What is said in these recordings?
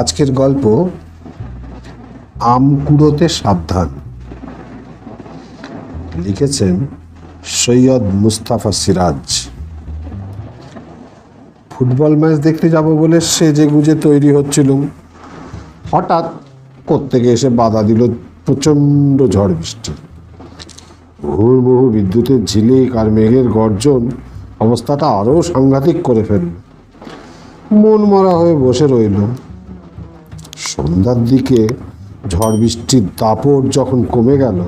আজকের গল্প, আমকুড়োতে সাবধান। লিখেছেন সৈয়দ মুস্তাফা সিরাজ। ফুটবল ম্যাচ দেখতে যাব বলে সেজে গুজে তৈরি হচ্ছিলুম হঠাৎ কোত্থেকে এসে বাধা দিল প্রচণ্ড ঝড় বৃষ্টি। মুহুর্মুহু বিদ্যুতের ঝিলিক আর মেঘের গর্জন অবস্থাটা আরও সাংঘাতিক করে ফেলল। মন মরা হয়ে বসে রইল। সন্ধ্যার দিকে ঝড় বৃষ্টির দাপট যখন কমে গেল,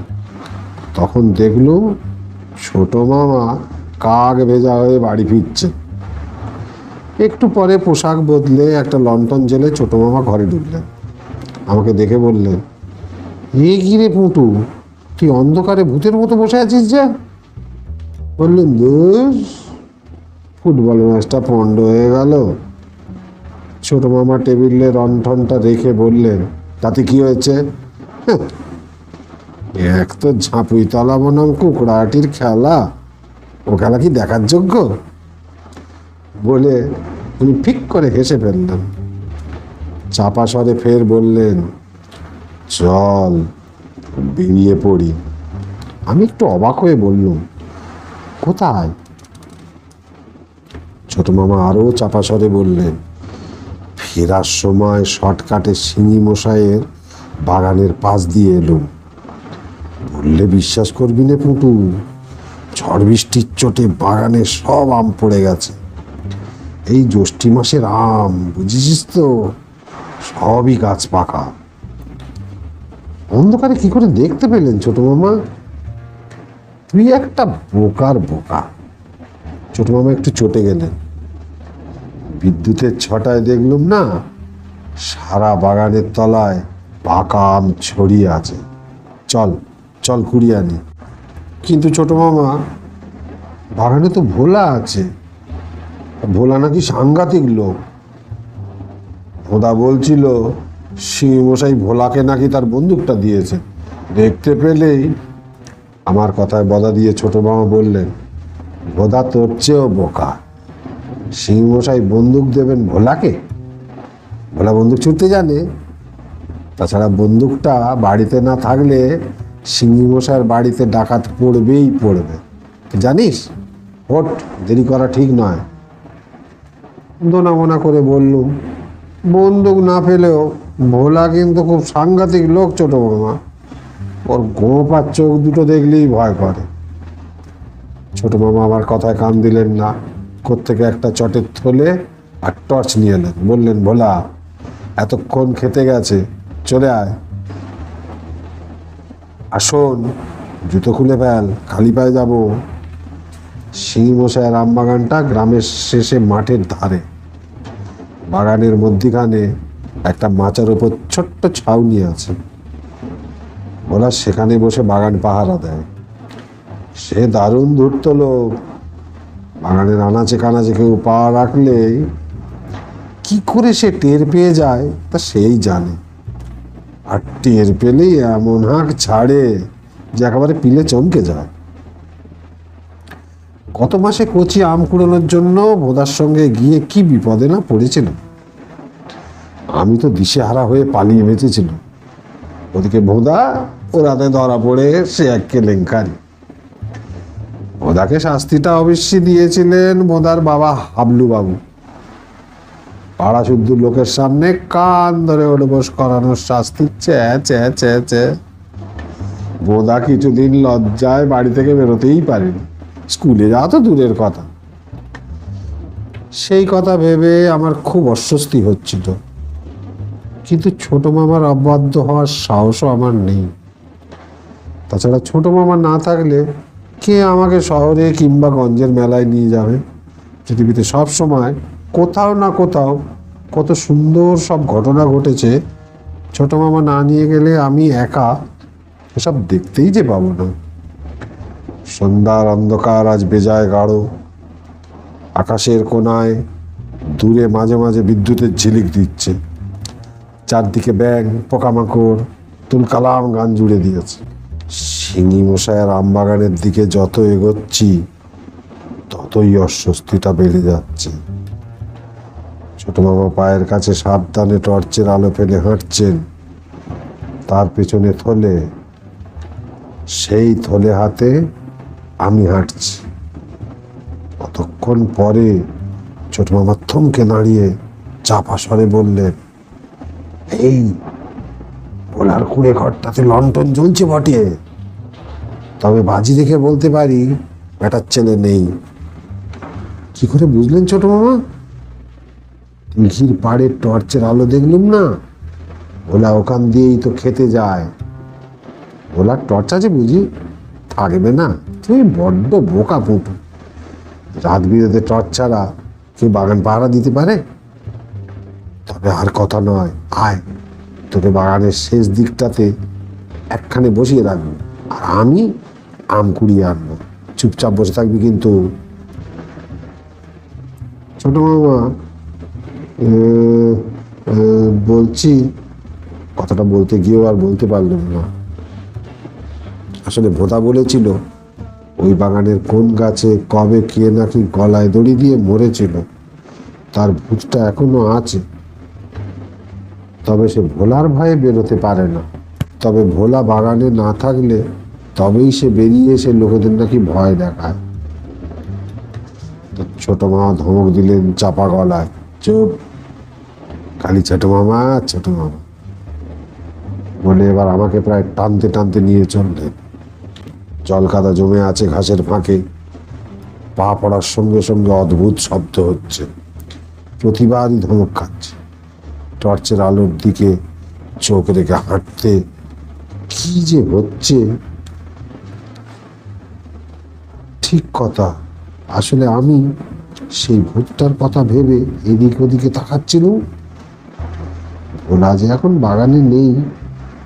তখন দেখলুম ছোট মামা কাক ভেজা হয়ে বাড়ি ফিরছে। একটু পরে পোশাক বদলে একটা লন্ঠন জেলে ছোট মামা ঘরে ঢুকলেন। আমাকে দেখে বললেন এ কি রে পুটু, তুই অন্ধকারে ভূতের মতো বসে আছিস যে? বললেন দোষ, ফুটবল ম্যাচটা পণ্ড হয়ে গেল। ছোট মামা টেবিলে রন্ঠনটা রেখে বললেন তাতে কি হয়েছে? "হ্যাঁ, এক তো ঝাঁপুই তলা বনাম কুকড়াহাটির খেলা। ও খেলা কি দেখার যোগ্য? বলে উনি ফিক করে হেসে ফেললেন। চাপা স্বরে ফের বললেন চল বেরিয়ে পড়ি। আমি একটু অবাক হয়ে বললুম কোথায়? ছোট মামা আরও চাপা স্বরে বললেন ফেরার সময় শর্টকাটে শিঙি মশাইয়ের বাগানের পাশ দিয়ে এলুম। বললে, বিশ্বাস করবি না পুটু, ঝড় বৃষ্টির চোটে বাগানে সব আম পড়ে গেছে। এই জ্যৈষ্ঠী মাসের আম, বুঝেছিস তো, সবই গাছ পাকা। অন্ধকারে কি করে দেখতে পেলেন ছোট মামা? তুই একটা বোকার বোকা। ছোট মামা একটু চটে গেলেন। বিদ্যুতের ছটায় দেখলুম না, সারা বাগানের তলায় পাকা আম ছড়িয়ে আছে। চল চল কুড়িয়ে আনি। কিন্তু ছোট মামা, বাগানে তো ভোলা আছে। ভোলা নাকি সাংঘাতিক লোক। ভোদা বলছিল মশাই ভোলাকে নাকি তার বন্দুকটা দিয়েছে। দেখতে পেলেই আমার কথায় বদা দিয়ে ছোট মামা বললেন, ভোদা তোর চেয়েও বোকা। মশাই বন্দুক দেবেন ভোলাকে? ভোলা বন্দুক ছুটতে জানে। তাছাড়া বন্দুকটা বাড়িতে না থাকলে সিঙ্গি মশাইয়ের বাড়িতে ডাকাত পড়বেই পড়বে। জানিস? ওট দেরি করা ঠিক নয়। দোনা মোনা করে বললুম বন্দুক না পেলেও ভোলা কিন্তু খুব সাংঘাতিক লোক ছোট মামা ওর গোপ আর চোখ দুটো দেখলেই ভয় করে। ছোট মামা আমার কথায় কান দিলেন না। কোত্থেকে একটা চটের থলে আর টর্চ নিয়ে এলেন। বললেন, ভোলা, এতক্ষণ খেতে গেছে, চলে আয়। আসুন, জুতো খুলে ফেল, খালি পায়ে যাব। সিং মশাইয়ের আম বাগানটা গ্রামের শেষে মাঠের ধারে। বাগানের মধ্যিখানে একটা মাচার ওপর ছোট্ট ছাউনি আছে। ওরা সেখানে বসে বাগান পাহারা দেয়। সে দারুণ ধূর্ত লোক। বাগানের আনাচে কানাচে কেউ পা রাখলেই কি করে সে টের পেয়ে যায়, তা সেই জানে। আর টের পেলেই এমন হাঁক ছাড়ে যে একেবারে পিলে চমকে যায়। গত মাসে কচি আম কুড়োনোর জন্য ভোদার সঙ্গে গিয়ে কি বিপদে না পড়েছিল? আমি তো দিশেহারা হয়ে পালিয়ে বেঁচেছিল ওদিকে ভোদা ও রাতে ধরা পড়ে সে এক কেলেঙ্কারি। ভোদাকে শাস্তিটা অবশ্যই দিয়েছিলেন ভোদার বাবা হাবলু বাবু পাড়া শুদ্ধ লোকের সামনে কান ধরে ওডবোস করানোর শাস্তি চ্যা চ্যা চ্যা চ্যা বোদা কিছুদিন লজ্জায় বাড়ি থেকে বেরোতেই পারেনি। স্কুলে যাওয়া তো দূরের কথা। সেই কথা ভেবে আমার খুব অস্বস্তি হচ্ছিল। কিন্তু ছোট মামার অবাধ্য হওয়ার সাহসও আমার নেই। তাছাড়া ছোট মামা না থাকলে কে আমাকে শহরে কিংবা গঞ্জের মেলায় নিয়ে যাবে পৃথিবীতে সব সময়। কোথাও না কোথাও কত সুন্দর সব ঘটনা ঘটেছে। ছোট মামা না নিয়ে গেলে আমি একা এসব দেখতেই যে পাবো না। সন্ধ্যার অন্ধকার আজ বেজায় গাঢ়। আকাশের কোনায় দূরে মাঝে মাঝে বিদ্যুতের ঝিলিক দিচ্ছে। চারদিকে ব্যাং পোকামাকড়, তুলকালাম গান জুড়ে দিয়েছে। শিঙি মশাইয়ের আমবাগানের দিকে যত এগোচ্ছি, ততই অস্বস্তিটা বেড়ে যাচ্ছে। ছোট মামা পায়ের কাছে সাবধানে টর্চের আলো ফেলে হাঁটছেন। তার পেছনে থলে, সেই থলে হাতে আমি হাঁটছি। কতক্ষণ পরে ছোট মামা থমকে দাঁড়িয়ে চাপা স্বরে বললেন, এই ওলার কুড়ে ঘরটাতে লন্ঠন জ্বলছে বটে। তবে বাজি দেখে বলতে পারি বেটার ছেলে নেই। কি করে বুঝলেন ছোট মামা? দিঘির পাড়ের টর্চের আলো দেখলুম না? ওলা ওখান দিয়েই তো খেতে যায়। ওলার টর্চ আছে বুঝি? থাকবে না। তুমি বড্ড বোকা পুটু রাত বিরেতে টর্চ ছাড়া কেউ বাগান পাহারা দিতে পারে? তবে আর কথা নয়। আয়, তোকে বাগানের শেষ দিকটাতে একখানে বসিয়ে রাখব। আর আমি আম কুড়িয়ে আনব। চুপচাপ বসে থাকবি কিন্তু। ছোট মামা বলছি, কথাটা বলতে গিয়েও আর বলতে পারলাম না। আসলে ভোদা বলেছিল, ওই বাগানের কোন গাছে কবে কে নাকি গলায় দড়ি দিয়ে মরেছিল, তার ভূতটা এখনও আছে। তবে সে ভোলার ভয়ে বেরোতে পারে না। তবে ভোলা বাগানে না থাকলে তবেই সে বেরিয়ে এসে লোকেদের নাকি ভয় দেখায়। ছোট মামা ধমক দিলেন চাপা গলায়, চুপ, খালি ছোট মামা ছোট মামা। বলে এবার আমাকে প্রায় টানতে টানতে নিয়ে চললেন। জল কাদা জমে আছে ঘাসের ফাঁকে। পা পড়ার সঙ্গে সঙ্গে অদ্ভুত শব্দ হচ্ছে। প্রতিবারই ধমক খাচ্ছে। টর্চের আলোর দিকে চোখ রেখে হাঁটতে, কি যে হচ্ছে? ঠিক কথা। আসলে আমি সেই ভূতটার কথা ভেবে এদিক ওদিকে তাকাচ্ছিলাম। ওরা যে এখন বাগানে নেই।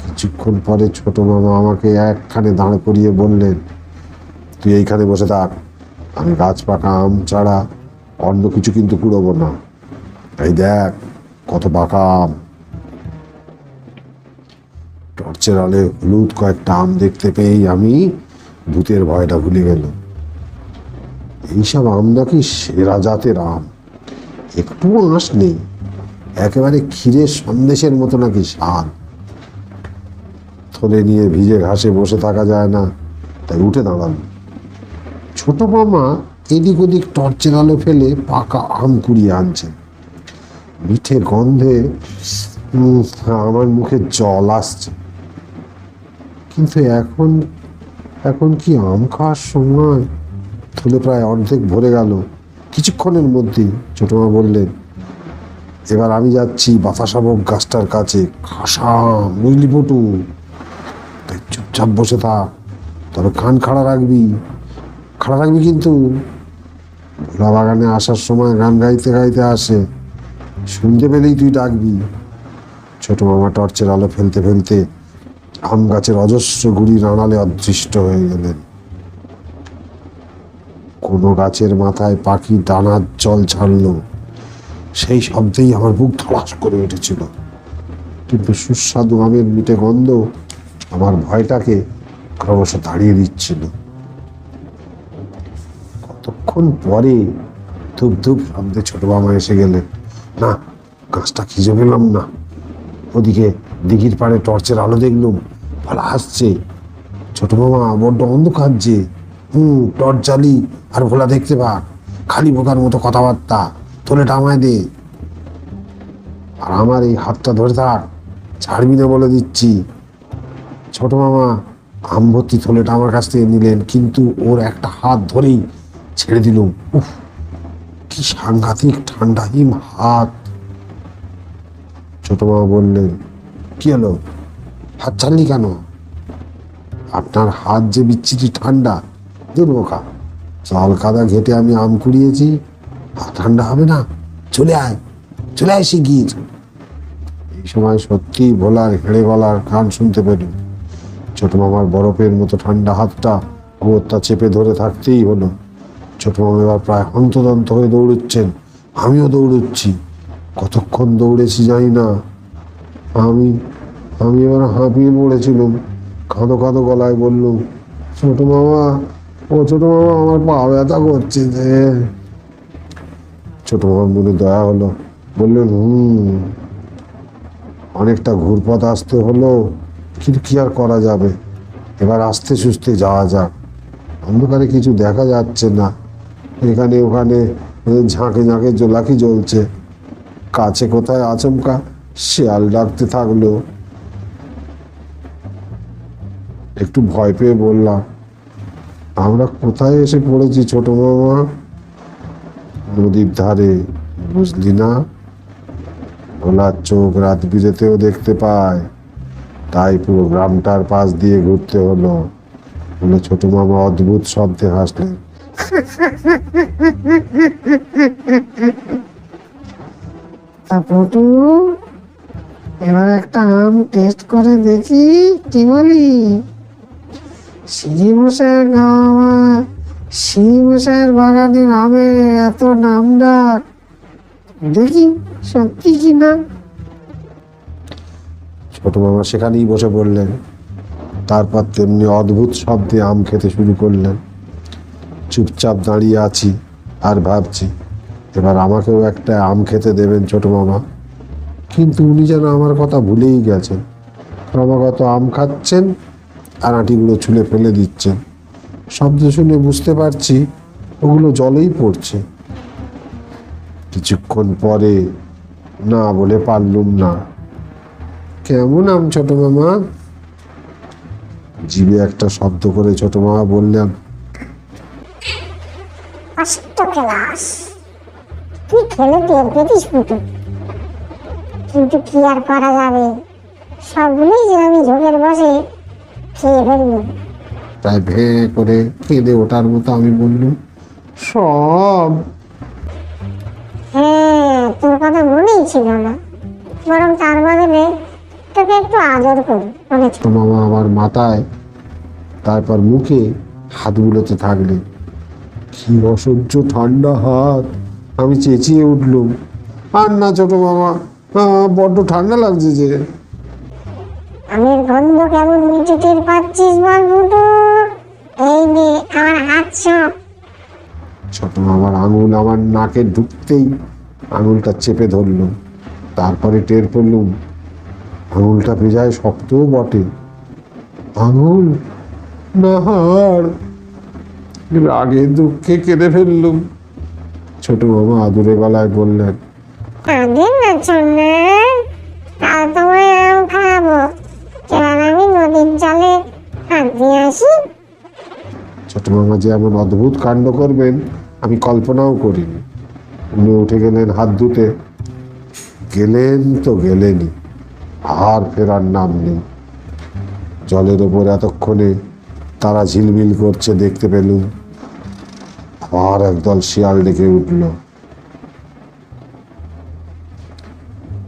কিছুক্ষণ পরে ছোট মামা আমাকে একখানে দাঁড় করিয়ে বললেন, তুই এইখানে বসে থাক। আমি গাছ পাকা, আম ছাড়া অন্য কিছু কিন্তু কুড়োবো না। এই দেখ, কত পাকা আম। টর্চের আলে হলুদ কয়েকটা আম দেখতে পেয়েই আমি ভূতের ভয়টা ভুলে গেলাম। এইসব আম নাকি সেরা জাতের আম একটুও আঁশ নেই, একেবারে ক্ষীরের সন্দেশের মতো নাকি স্বাদ। থলে নিয়ে ভিজে ঘাসে বসে থাকা যায় না, তাই উঠে দাঁড়াল। ছোট মামা এদিক ওদিক টর্চের আলো ফেলে পাকা আম কুড়িয়ে আনছেন। মিঠে গন্ধে আমার মুখে জল আসছে। কিন্তু এখন এখন কি আম খাওয়ার সময়? থলে প্রায় অর্ধেক ভরে গেল। কিছুক্ষণের মধ্যেই ছোট মা বললেন, এবার আমি যাচ্ছি বাতা গাছটার কাছে। খাসাম বুঝলি পটু। তাই চুপচাপ বসে থাক। তবে কান খাড়া রাখবি। খাড়া রাখবি কিন্তু? ভোলা বাগানে আসার সময় গান গাইতে গাইতে আসে। শুনতে পেলেই তুই ডাকবি। ছোট মামা টর্চের আলো ফেলতে ফেলতে আম গাছের অজস্র গুড়ি রানালে অদৃষ্ট হয়ে গেলেন। কোনো গাছের মাথায় পাখি ডানার জল ছাড়লো। সেই শব্দেই আমার বুক ধলাস করে উঠেছিল। কিন্তু সুস্বাদু আমের মিটে গন্ধ আমার ভয়টাকে ক্রমশ দাঁড়িয়ে দিচ্ছিল। কতক্ষণ পরে ধূপ ধূপ শব্দে ছোট মামা এসে গেলেন। না, গাছটা খিজে পেলাম না। ওদিকে দিঘির পাড়ে টর্চের আলো দেখলুম ভালো আসছে। ছোট মামা বড্ড অন্ধকার যে হুম টর্চ জ্বালি, আর ভোলা দেখতে পাক। খালি বোকার মতো কথাবার্তা। তোলেটা টামায় দে। আর আমার এই হাতটা ধরে থাক ছাড়বি না বলে দিচ্ছি। ছোট মামা আম ভর্তি থলেটা আমার কাছ থেকে নিলেন, কিন্তু ওর একটা হাত ধরেই ছেড়ে দিলুম। উফ, কি সাংঘাতিক ঠান্ডা হিম হাত। ছোট মামা বললেন, কি হলো? হাত ছাড়লি কেন? আপনার হাত যে বিচ্ছিরি ঠান্ডা দুর্বোকা চাল, কাদা ঘেটে আমি আম কুড়িয়েছি। ঠান্ডা হবে না? চলে আয়। চলে আয় শিগগির। এই সময় সত্যি ভোলার হেড়ে গলার গান শুনতে পেলাম ছোট মামার বরফের মতো ঠান্ডা হাতটা গোরটা চেপে ধরে থাকতেই হলো। ছোট মামা এবার প্রায় হন্তদন্ত হয়ে দৌড়চ্ছেন। আমিও দৌড়চ্ছি। কতক্ষণ দৌড়েছি জানি না। আমি আমি এবার হাঁপিয়ে পড়েছিলাম। কাঁদো কাঁদো গলায় বললুম, ছোট মামা ছোট মামা আমার পা ব্যথা করছে যে। ছোট মামার মনে দয়া হলো। বললেন, হুম, অনেকটা ঘুরপথ আসতে হলো। কিন্তু কি আর করা যাবে? এবার আস্তে সুস্তে যাওয়া যাক। অন্ধকারে কিছু দেখা যাচ্ছে না। এখানে, ওখানে ঝাঁকে ঝাঁকে জোলাকি জ্বলছে। কাছে কোথায় আচমকা শিয়াল ডাকতে থাকল। একটু ভয় পেয়ে বললাম আমরা কোথায় এসে পড়েছি ছোট মামা? নদীর ধারে, বুঝলি না? ওনার চোখ রাত বিরেতেও দেখতে পায়। তাই পুরো গ্রামটার পাশ দিয়ে ঘুরতে হলো। বলে ছোট মামা অদ্ভুত শব্দে হাসলেন এবার একটা আম টেস্ট করে দেখি, কি বলি মশাইয়ের গাওয়া মশাইয়ের বাগানের আমের এত নাম ডাক দেখি সত্যি কি না ছোট মামা সেখানেই বসে পড়লেন। তারপর তেমনি অদ্ভুত শব্দে আম খেতে শুরু করলেন। চুপচাপ দাঁড়িয়ে আছি আর ভাবছি, এবার আমাকেও একটা আম খেতে দেবেন ছোট মামা। কিন্তু উনি যেন আমার কথা ভুলেই গেছেন। ক্রমাগত আম খাচ্ছেন আর আঁটিগুলো ছুলে ফেলে দিচ্ছে। শব্দ শুনে বুঝতে পারছি ওগুলো জলেই পড়ছে। কিছুক্ষণ পরে না বলে পারলুম না। কেমন আম ছোট মামা? জিভে একটা শব্দ করে ছোট মামা বললেন তুই খেলে টের পেতিস কিন্তু কি আর করা যাবে? সবগুলোই যে আমি ঝোঁকের বসে তাই ভে করে কেঁদে ওঠার মতো আমি বললুম সব। হ্যাঁ তোর কথা মনেই ছিল না। বরং তার বদলে তোকে একটু আদর করি ছোট মামা আমার মাথায় তারপর মুখে হাত বুলোতে থাকলে কি অসহ্য ঠান্ডা হাত। আমি চেঁচিয়ে উঠলুম আর না ছোট মামা বড্ড ঠান্ডা লাগছে যে। আমের গন্ধ কেমন মিঠে টের পাচ্ছিস বল পুটু এই নে আমার হাত সব ছোট আমার আঙুল আমার নাকে ঢুকতেই আঙুলটা চেপে ধরল তারপরে টের পেলুম আঙুলটা ভেজায় শক্তও বটে। আঙুল না হাড় রাগে দুঃখে কেঁদে ফেললুম। ছোট মামা আদুরে গলায় বললেন না মামা যে এমন অদ্ভুত কাণ্ড করবেন, আমি কল্পনাও করিনি। উনি উঠে গেলেন হাত ধুতে। গেলেন তো গেলেনই, আর ফেরার নাম নেই। জলের ওপর এতক্ষণে তারা ঝিলমিল করছে, দেখতে পেলুম। আবার একদল শিয়াল ডেকে উঠল।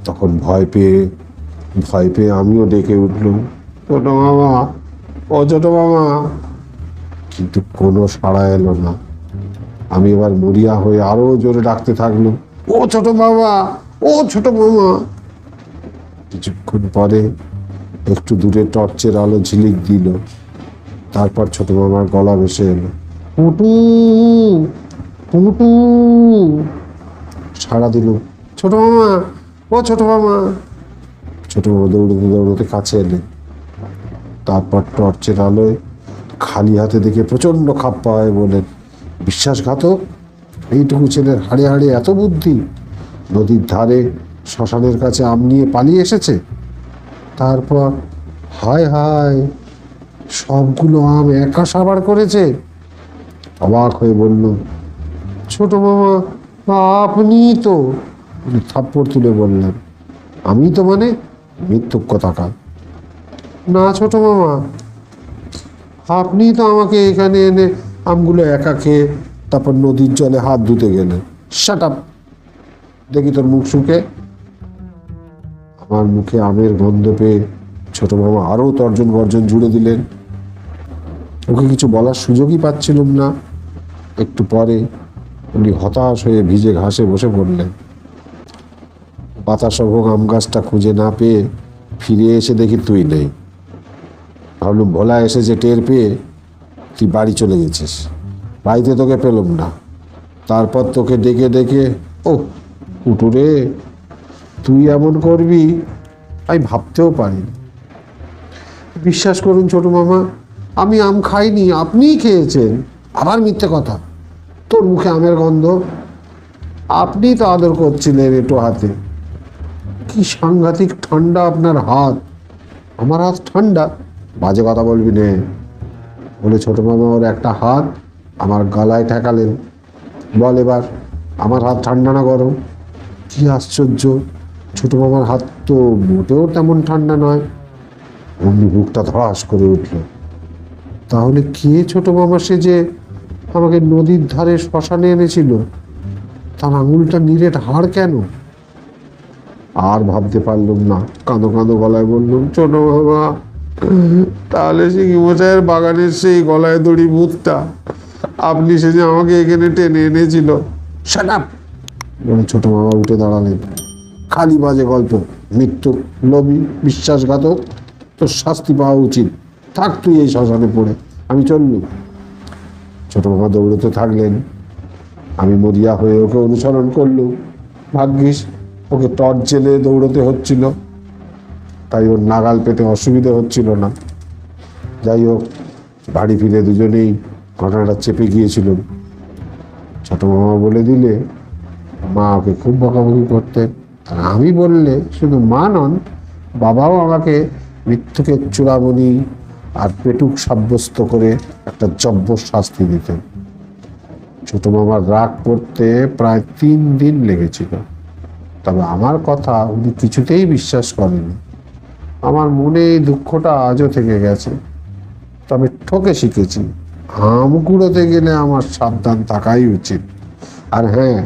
তখন ভয় পেয়ে ভয় পেয়ে আমিও ডেকে উঠলুম। ছোট মামা, ও ছোট মামা। কিন্তু কোনো সাড়া এলো না। আমি এবার মরিয়া হয়ে আরও জোরে ডাকতে থাকল, ও ছোট মামা, ও ছোট মামা। কিছুক্ষণ পরে একটু দূরে টর্চের আলো ঝিলিক দিল, তারপর ছোট মামার গলা ভেসে এলো, পুটু পুটু। সাড়া দিল, ছোট মামা, ও ছোট মামা। ছোট মামা দৌড়তে দৌড়তে কাছে এলেন তারপর টর্চের আলোয় খালি হাতে দেখে প্রচণ্ড খাপ পাওয়ায় বলেন বিশ্বাসঘাতক। এইটুকু ছেলের হাড়ে হাড়ে এত বুদ্ধি, নদীর ধারে শ্মশানের কাছে আম নিয়ে পালিয়ে এসেছে। তারপর হায় হায়, সবগুলো আম একা সাবার করেছে। অবাক হয়ে বলল, ছোট মামা আপনি তো? থাপ্পড় তুলে বললেন, আমি তো মানে মিথ্যুক কথাকার না ছোট মামা আপনি তো আমাকে এখানে এনে আমগুলো একা খেয়ে তারপর নদীর জলে হাত ধুতে গেলেন। শাট আপ দেখি তোর মুখ শুকে। আমার মুখে আমের গন্ধ পেয়ে ছোট মামা আরও তর্জন গর্জন জুড়ে দিলেন। ওকে কিছু বলার সুযোগই পাচ্ছিলাম না। একটু পরে উনি হতাশ হয়ে ভিজে ঘাসে বসে পড়লেন। বাতাসভোগ আম গাছটা খুঁজে না পেয়ে ফিরে এসে দেখি তুই নেই। ভাবলুম ভোলা এসে যে টের পেয়ে তুই বাড়ি চলে গেছিস। বাড়িতে তোকে পেলাম না। তারপর তোকে ডেকে ডেকে ও উটুরে তুই এমন করবি? আমি ভাবতেও পারিনি। বিশ্বাস করুন ছোট মামা, আমি আম খাইনি, আপনিই খেয়েছেন। আবার মিথ্যে কথা। তোর মুখে আমের গন্ধ। আপনি তো আদর করছিলেন একটু হাতে। কি সাংঘাতিক ঠান্ডা আপনার হাত। আমার হাত ঠান্ডা। বাজে কথা বলবি নে। বলে ছোট মামা ওর একটা হাত আমার গলায় ঠেকালেন। বল এবার, আমার হাত ঠান্ডা না গরম? কি আশ্চর্য, ছোট মামার হাত তো মোটেও তেমন ঠান্ডা নয়। অমনি বুকটা ধরাস করে উঠল। তাহলে কে ছোট মামা সে যে আমাকে নদীর ধারে শ্মশানে এনেছিল? তার আঙুলটা নিরেট হাড় কেন? আর ভাবতে পারলাম না। কাঁদো কাঁদো গলায় বললাম, ছোট বাবা তাহলে সে মশাইয়ের বাগানের সেই গলায় দড়ি ভূতটা আপনি সে যে আমাকে এখানে টেনে এনেছিল। সাটাপ বলে ছোট মামা উঠে দাঁড়ালেন। খালি বাজে গল্প মৃত্যু লোভী বিশ্বাসঘাতক তোর শাস্তি পাওয়া উচিত। থাক তুই এই শ্মশানে পড়ে আমি চললুম ছোট মামা দৌড়তে থাকলেন। আমি মরিয়া হয়ে ওকে অনুসরণ করলুম ভাগ্যিস ওকে টর্চ জেলে দৌড়তে হচ্ছিল। তাই ওর নাগাল পেতে অসুবিধে হচ্ছিল না। যাই হোক, বাড়ি ফিরে দুজনেই ঘটনাটা চেপে গিয়েছিল। ছোট মামা বলে দিলে, মা ওকে খুব বকাবকি করতেন। আর আমি বললে, শুধু মা নন, বাবাও আমাকে মৃত্যুকে চূড়ামণি আর পেটুক সাব্যস্ত করে একটা জব্বর শাস্তি দিতেন। ছোট মামার রাগ করতে প্রায় তিন দিন লেগেছিল। তবে আমার কথা উনি কিছুতেই বিশ্বাস করেনি আমার মনে এই দুঃখটা আজও থেকে গেছে। তবে ঠকে শিখেছি। আম কুড়োতে গেলে আমার সাবধান থাকাই উচিত। আর হ্যাঁ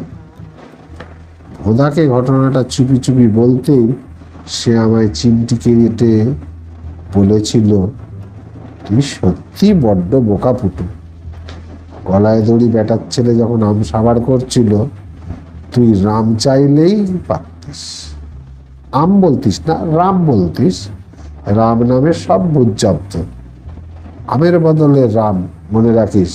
ভোদাকে ঘটনাটা চুপি চুপি বলতেই সে আমায় চিমটি কেটে বলেছিল, তুই সত্যি বড্ড বোকা পুটু গলায় দড়ি ব্যাটার ছেলে যখন আম সাবার করছিল, তুই রাম চাইলেই পারতিস। আম বলতিস না রাম বলতিস। রাম নামে সব বুঝ আমের বদলে রাম মনে রাখিস?